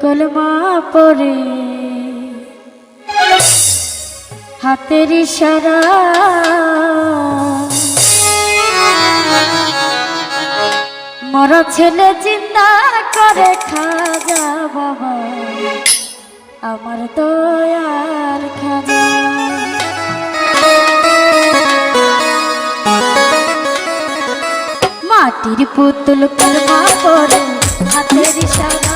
কলমা পরে। হাতের ইশারা। মর ছেলে চিন্তা করে খাজা বাবা। আমার দয়াল খাজা। মাটির পুতুল কলমা পরে, হাতের ইশারা।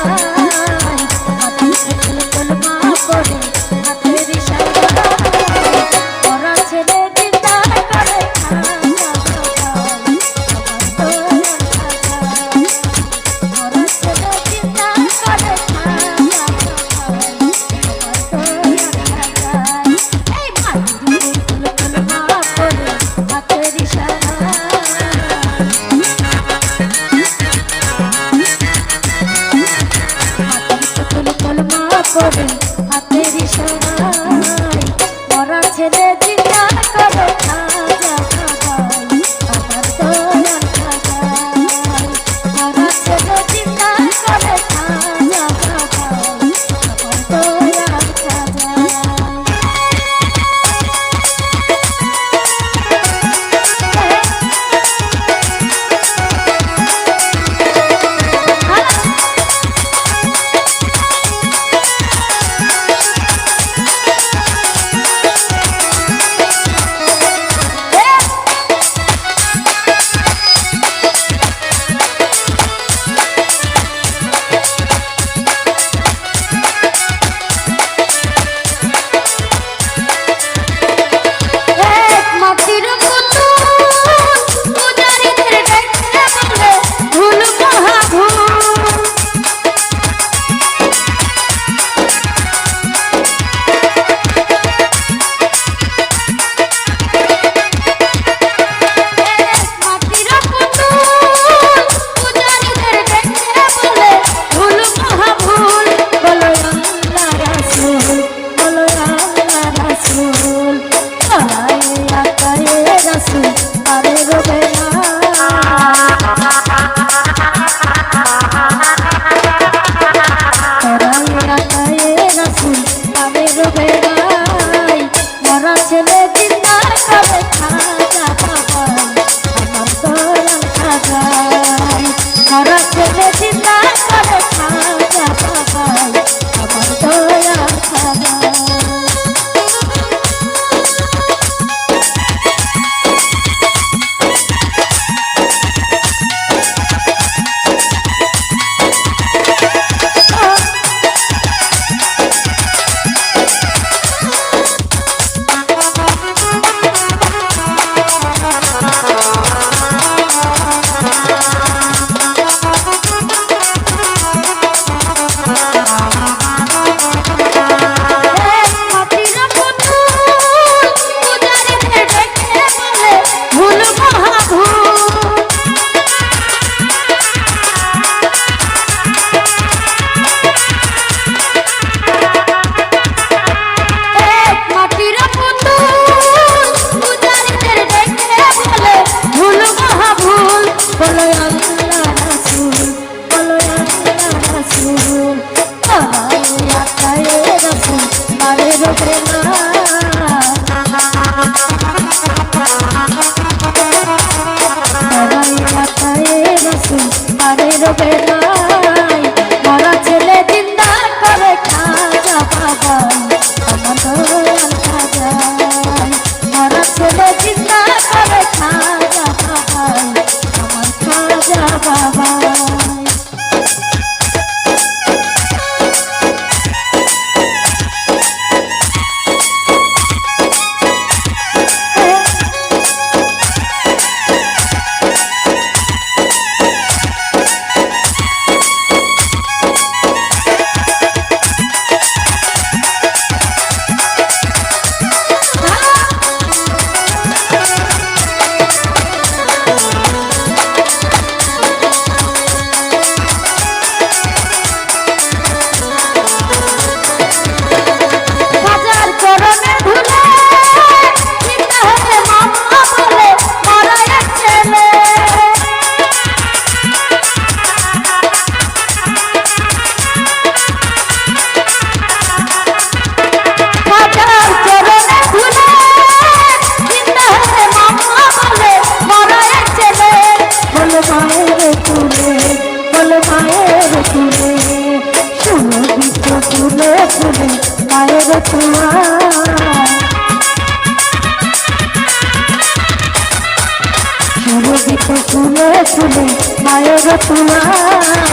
সুরভিত শুনে শুনে মায়ের তোমার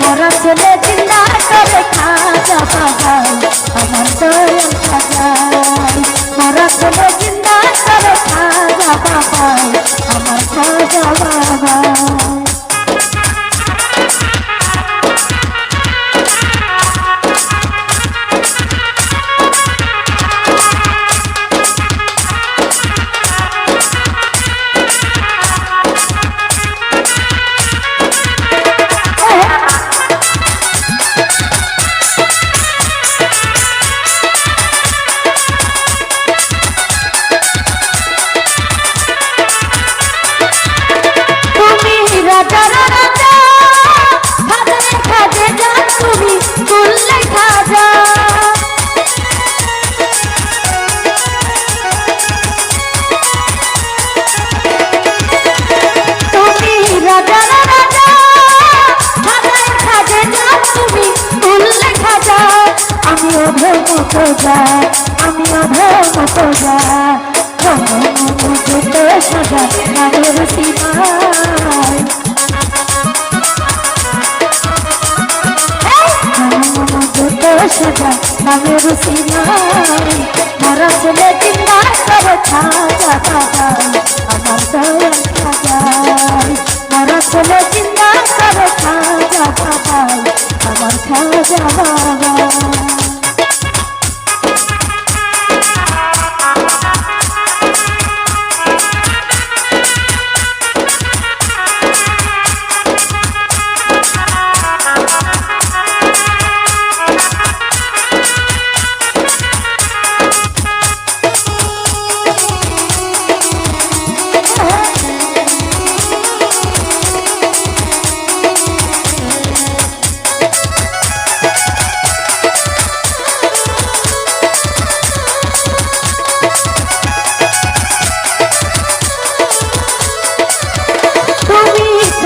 মরা ছেলে চিন্তা করে খাজা বাগাই আমার দয়াল খাজাই অধর মতো যা, আমি অধর মতো যা যেতে সাজা নামের সীমায়। সাজা নামের সীমায়। মরা ছেলে চিন্তা করে খাজা আমার দয়াল খাজাই মরা ছেলে চিন্তা করে খাজা আমার খাজা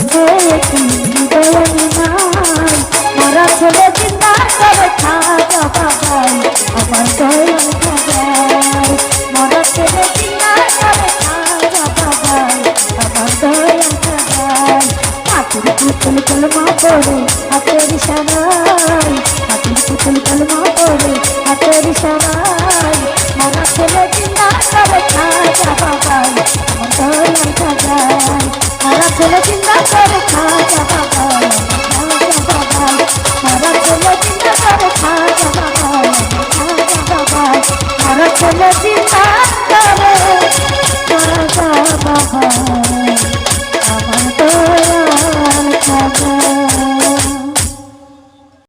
নাই মরা ছেলে চিন্তা করে খাজা